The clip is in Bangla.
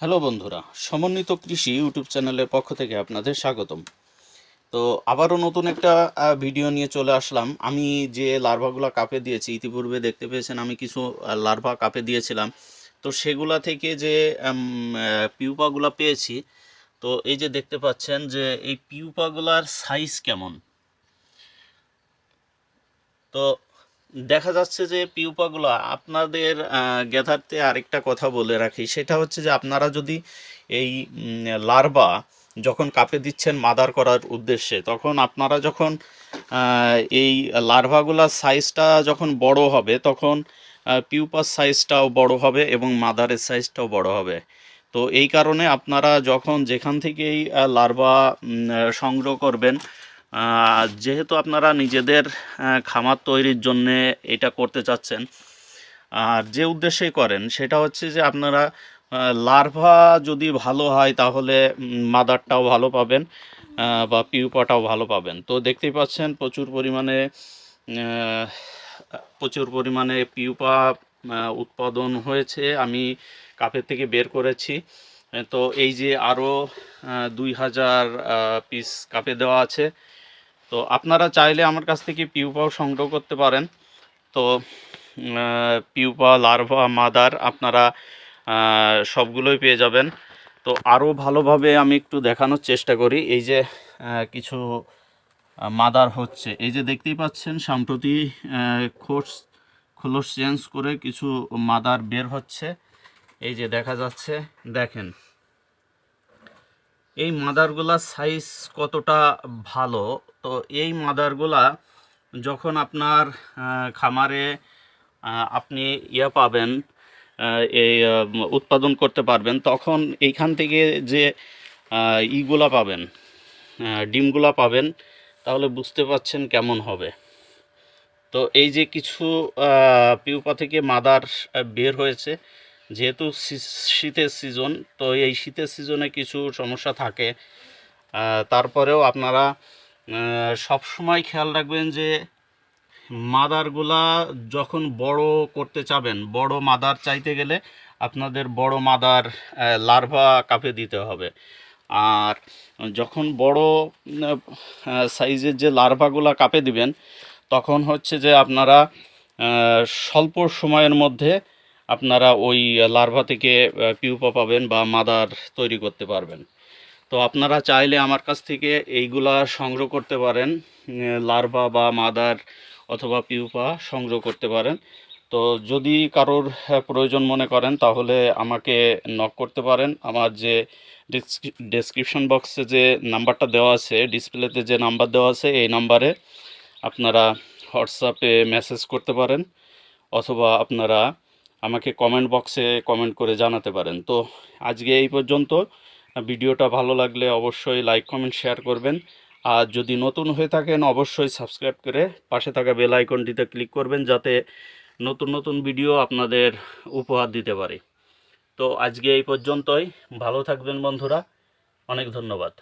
হ্যালো বন্ধুরা, সমন্বিত কৃষি ইউটিউব চ্যানেলের পক্ষ থেকে আপনাদের স্বাগতম। তো আবারও নতুন একটা ভিডিও নিয়ে চলে আসলাম। আমি যে লার্ভাগুলো কাপে দিয়েছি, ইতিপূর্বে দেখতে পেয়েছেন আমি কিছু লার্ভা কাপে দিয়েছিলাম। তো সেগুলা থেকে যে পিউপাগুলা পেয়েছি, তো এই যে দেখতে পাচ্ছেন যে এই পিউপাগুলার সাইজ কেমন? তো দেখা যাচ্ছে যে পিউপাগুলো আপনাদের জ্ঞাতার্থে আরেকটা কথা বলে রাখি। সেটা হচ্ছে যে আপনারা যদি এই লার্ভা যখন কাপে দিচ্ছেন মাদার করার উদ্দেশ্যে, তখন আপনারা যখন এই লার্ভাগুলার সাইজটা যখন বড় হবে, তখন পিউপার সাইজটাও বড় হবে এবং মাদারের সাইজটাও বড় হবে। তো এই কারণে আপনারা যখন যেখান থেকেই লার্ভা সংগ্রহ করবেন যেহেতু আপনারা নিজেদের খামার তৈরির জন্যে এটা করতে চাচ্ছেন, আর যে উদ্দেশ্যেই করেন, সেটা হচ্ছে যে আপনারা লার্ভা যদি ভালো হয় তাহলে মাদারটাও ভালো পাবেন বা পিউপাটাও ভালো পাবেন। তো দেখতেই পাচ্ছেন প্রচুর পরিমাণে প্রচুর পরিমাণে পিউপা উৎপাদন হয়েছে। আমি কাপের থেকে বের করেছি। তো এই যে আরও দুই হাজার পিস কাপে দেওয়া আছে। তো আপনারা চাইলে আমার কাছ থেকে পিউপাও সংগ্রহ করতে পারেন। তো পিউপা, লার্ভা, মাদার আপনারা সবগুলোই পেয়ে যাবেন। তো আরও ভালোভাবে আমি একটু দেখানোর চেষ্টা করি। এই যে কিছু মাদার হচ্ছে। এই যে দেখতেই পাচ্ছেন, সম্প্রতি খোস খোলস চেঞ্জ করে কিছু মাদার বের হচ্ছে। এই যে দেখা যাচ্ছে, দেখেন। এই মাদারগুলার সাইজ কতটা ভালো? তো এই মাদারগুলা যখন আপনার খামারে আপনি ইয়া পাবেন এই উৎপাদন করতে পারবেন, তখন এইখান থেকে যে ইগুলা পাবেন ডিমগুলা পাবেন, তাহলে বুঝতে পাচ্ছেন কেমন হবে। তো এই যে কিছু পিউপা থেকে মাদার বের হয়েছে যেহেতু শীতের সিজন তো এই শীতের সিজনে কিছু সমস্যা থাকে। তারপরেও আপনারা সব সময় খেয়াল রাখবেন যে মাদারগুলা যখন বড় করতে চাবেন, বড় মাদার চাইতে গেলে আপনাদের বড় মাদার লার্ভা কাপে দিতে হবে। আর যখন বড় সাইজের যে লার্ভাগুলা কাপে দিবেন, তখন হচ্ছে যে আপনারা স্বল্প সময়ের মধ্যে আপনারা ওই লার্ভা থেকে পিউপা পাবেন বা মাদার তৈরি করতে পারবেন। তো আপনারা চাইলে আমার কাছ থেকে এইগুলা সংগ্রহ করতে পারেন লার্ভা বা মাদার অথবা পিউপা সংগ্রহ করতে পারেন। তো যদি কারোর প্রয়োজন মনে করেন তাহলে আমাকে নক করতে পারেন। আমার যে ডেসক্রিপশন বক্সে যে নাম্বারটা দেওয়া আছে ডিসপ্লেতে যে নাম্বার দেওয়া আছে, এই নাম্বারে আপনারা হোয়াটসঅ্যাপে মেসেজ করতে পারেন। অথবা আপনারা আমাকে কমেন্ট বক্সে কমেন্ট করে জানাতে পারেন। তো আজকে এই পর্যন্ত। ভিডিওটা ভালো লাগলে অবশ্যই লাইক কমেন্ট শেয়ার করবেন। আর যদি নতুন হয়ে থাকেন, অবশ্যই সাবস্ক্রাইব করে পাশে থাকা বেল আইকনটিতে ক্লিক করবেন যাতে নতুন নতুন ভিডিও আপনাদের উপহার দিতে পারি। তো আজকে এই পর্যন্তই। ভালো থাকবেন বন্ধুরা। অনেক ধন্যবাদ।